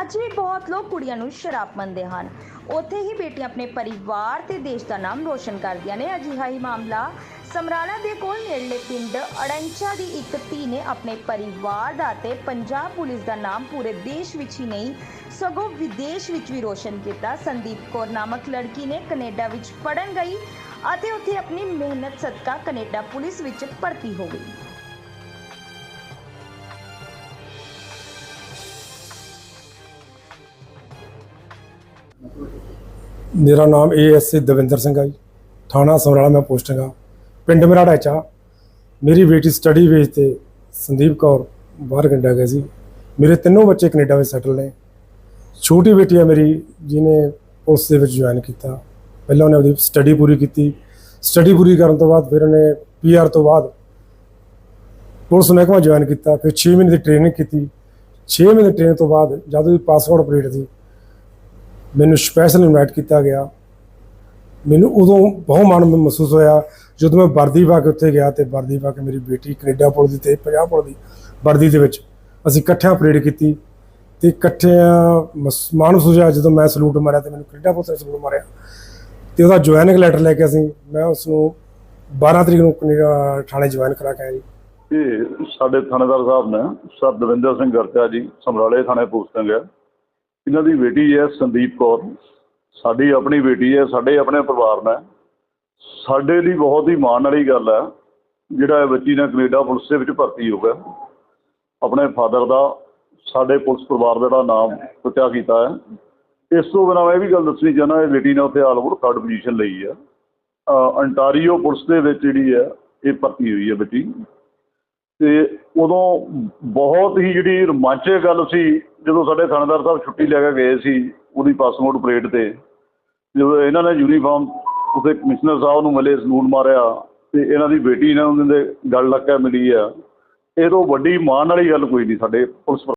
ਅੱਜ ਵੀ ਬਹੁਤ ਲੋਕ ਕੁੜੀਆਂ ਨੂੰ ਸ਼ਰਾਬ ਮੰਨਦੇ ਹਨ। ਉੱਥੇ ਹੀ ਬੇਟੀਆਂ ਆਪਣੇ ਪਰਿਵਾਰ ਤੇ ਦੇਸ਼ ਦਾ ਨਾਮ ਰੋਸ਼ਨ ਕਰਦੀਆਂ ਨੇ। ਅਜਿਹਾ ਹੀ ਮਾਮਲਾ ਸਮਰਾਲਾ ਦੇ ਕੋਲ ਨੇੜਲੇ ਪਿੰਡ ਅੜੰਚਾ ਦੀ ਇੱਕ ਧੀ ਨੇ ਆਪਣੇ ਪਰਿਵਾਰ ਦਾ ਤੇ ਪੰਜਾਬ ਪੁਲਿਸ ਦਾ ਨਾਮ ਪੂਰੇ ਦੇਸ਼ ਵਿੱਚ ਹੀ ਨਹੀਂ, ਸਗੋਂ ਵਿਦੇਸ਼ ਵਿੱਚ ਵੀ ਰੋਸ਼ਨ ਕੀਤਾ। ਸੰਦੀਪ ਕੌਰ ਨਾਮਕ ਲੜਕੀ ਨੇ ਕੈਨੇਡਾ ਵਿੱਚ ਪੜਨ ਗਈ ਅਤੇ ਉੱਥੇ ਆਪਣੀ ਮਿਹਨਤ ਸਦਕਾ ਕੈਨੇਡਾ ਪੁਲਿਸ ਵਿੱਚ ਭਰਤੀ ਹੋ ਗਈ। ਮੇਰਾ ਨਾਮ ਏਐਸਏ ਦਵਿੰਦਰ ਸਿੰਘ ਆ ਜੀ। ਥਾਣਾ ਸਮਰਾਲਾ ਮੈਂ ਪੋਸਟਿੰਗ ਆ। ਪਿੰਡ ਮੇਰਾ ਢਾਚਾ। ਮੇਰੀ ਬੇਟੀ ਸਟੱਡੀ ਵੇਜ ਤੇ ਸੰਦੀਪ ਕੌਰ ਬਾਹਰ ਕੈਨੇਡਾ ਗਈ ਸੀ। ਮੇਰੇ ਤਿੰਨੋਂ ਬੱਚੇ ਕੈਨੇਡਾ ਵਿੱਚ ਸੈਟਲ ਨੇ। ਛੋਟੀ ਬੇਟੀ ਆ ਮੇਰੀ, ਜਿਹਨੇ ਉਸ ਦੇ ਵਿੱਚ ਜੁਆਇਨ ਕੀਤਾ। ਪਹਿਲਾਂ ਉਹਨੇ ਉਹਦੀ ਸਟੱਡੀ ਪੂਰੀ ਕੀਤੀ। ਸਟੱਡੀ ਪੂਰੀ ਕਰਨ ਤੋਂ ਬਾਅਦ ਫਿਰ ਉਹਨੇ ਪੀਆਰ ਤੋਂ ਬਾਅਦ ਪੁਲਿਸ ਮਹਿਕਮਾ ਜੁਆਇਨ ਕੀਤਾ। ਫਿਰ 6 ਮਹੀਨੇ ਦੀ ਟ੍ਰੇਨਿੰਗ ਕੀਤੀ। 6 ਮਹੀਨੇ ਦੀ ਟ੍ਰੇਨਿੰਗ ਤੋਂ ਬਾਅਦ ਜਦ ਉਹਦੀ ਪਾਸਪੋਰਟ ਅਪਡੇਟ ਸੀ ਮੈਨੂੰ ਸਪੈਸ਼ਲ ਇਨਵਾਈਟ ਕੀਤਾ ਗਿਆ। ਮੈਨੂੰ ਉਦੋਂ ਬਹੁਤ ਮਾਣ ਮਹਿਸੂਸ ਹੋਇਆ, ਜਦੋਂ ਮੈਂ ਵਰਦੀ ਪਾ ਕੇ ਉੱਥੇ ਗਿਆ ਤੇ ਵਰਦੀ ਪਾ ਕੇ ਮੇਰੀ ਬੇਟੀ ਕੈਨੇਡਾ ਪੁਲਿਸ ਦੀ ਤੇ ਪੰਜਾਬ ਪੁਲਿਸ ਦੀ ਵਰਦੀ ਦੇ ਵਿੱਚ ਅਸੀਂ ਇਕੱਠਿਆਂ ਪਰੇਡ ਕੀਤੀ ਤੇ ਇਕੱਠਿਆਂ ਮਾਣ ਸੁਝਿਆ ਜਦੋਂ ਮੈਂ ਸਲੂਟ ਮਾਰਿਆ ਤੇ ਮੈਨੂੰ ਕੈਨੇਡਾ ਪੁਲਿਸ ਨੇ ਸਲੂਟ ਮਾਰਿਆ। ਤੇ ਉਹਦਾ ਜੁਆਇਨਿੰਗ ਲੈਟਰ ਲੈ ਕੇ ਅਸੀਂ, ਮੈਂ ਉਸ ਨੂੰ 12 ਤਰੀਕ ਨੂੰ ਕੈਨੇਡਾ ਥਾਣੇ ਜੁਆਇਨ ਕਰਾ ਕੇ ਆਇਆ ਜੀ। ਇਹ ਸਾਡੇ ਥਾਣੇਦਾਰ ਸਾਹਿਬ ਨੇ ਸਰ ਦਵਿੰਦਰ ਸਿੰਘ ਗਰਚਾ ਜੀ ਸਮਰਾਲੇ ਥਾਣੇ ਪੋਸਟਿੰਗ ਹੈ। ਇਹਨਾਂ ਦੀ ਬੇਟੀ ਹੈ ਸੰਦੀਪ ਕੌਰ। ਸਾਡੀ ਆਪਣੀ ਬੇਟੀ ਹੈ, ਸਾਡੇ ਆਪਣੇ ਪਰਿਵਾਰ ਨੇ। ਸਾਡੇ ਲਈ ਬਹੁਤ ਹੀ ਮਾਣ ਵਾਲੀ ਗੱਲ ਹੈ, ਜਿਹੜਾ ਇਹ ਬੱਚੀ ਨੇ ਕੈਨੇਡਾ ਪੁਲਿਸ ਦੇ ਵਿੱਚ ਭਰਤੀ ਹੋ ਗਿਆ। ਆਪਣੇ ਫਾਦਰ ਦਾ, ਸਾਡੇ ਪੁਲਿਸ ਪਰਿਵਾਰ ਦਾ ਜਿਹੜਾ ਨਾਮ ਉੱਚਾ ਕੀਤਾ ਹੈ। ਇਸ ਤੋਂ ਬਿਨਾਂ ਮੈਂ ਇਹ ਵੀ ਗੱਲ ਦੱਸਣੀ ਚਾਹੁੰਦਾ, ਇਹ ਬੇਟੀ ਨੇ ਉੱਥੇ ਆਲ ਥਰਡ ਪੋਜੀਸ਼ਨ ਲਈ ਹੈ। ਅੰਟਾਰੀਓ ਪੁਲਿਸ ਦੇ ਵਿੱਚ ਜਿਹੜੀ ਹੈ, ਇਹ ਭਰਤੀ ਹੋਈ ਹੈ ਬੱਚੀ। ਤੇ ਉਦੋਂ ਬਹੁਤ ਹੀ ਜਿਹੜੀ ਰੋਮਾਂਚਕ ਗੱਲ ਸੀ, ਜਦੋਂ ਸਾਡੇ ਥਾਣੇਦਾਰ ਸਾਹਿਬ ਛੁੱਟੀ ਲੈ ਕੇ ਗਏ ਸੀ ਉਹਦੀ ਪਾਸਪੋਰਟ ਪਰੇਡ ਤੇ, ਜਦੋਂ ਇਹਨਾਂ ਨੇ ਯੂਨੀਫਾਰਮ ਉਹਦੇ ਕਮਿਸ਼ਨਰ ਸਾਹਿਬ ਨੂੰ ਮਿਲੇ ਸਲੂਟ ਮਾਰਿਆ ਤੇ ਇਹਨਾਂ ਦੀ ਬੇਟੀ ਇਹਨਾਂ ਉਹਨਾਂ ਦੇ ਗੱਲ ਲੱਗ ਕੇ ਮਿਲੀ ਆ। ਇਹ ਤੋਂ ਵੱਡੀ ਮਾਣ ਵਾਲੀ ਗੱਲ ਕੋਈ ਨਹੀਂ ਸਾਡੇ ਪੁਲਿਸ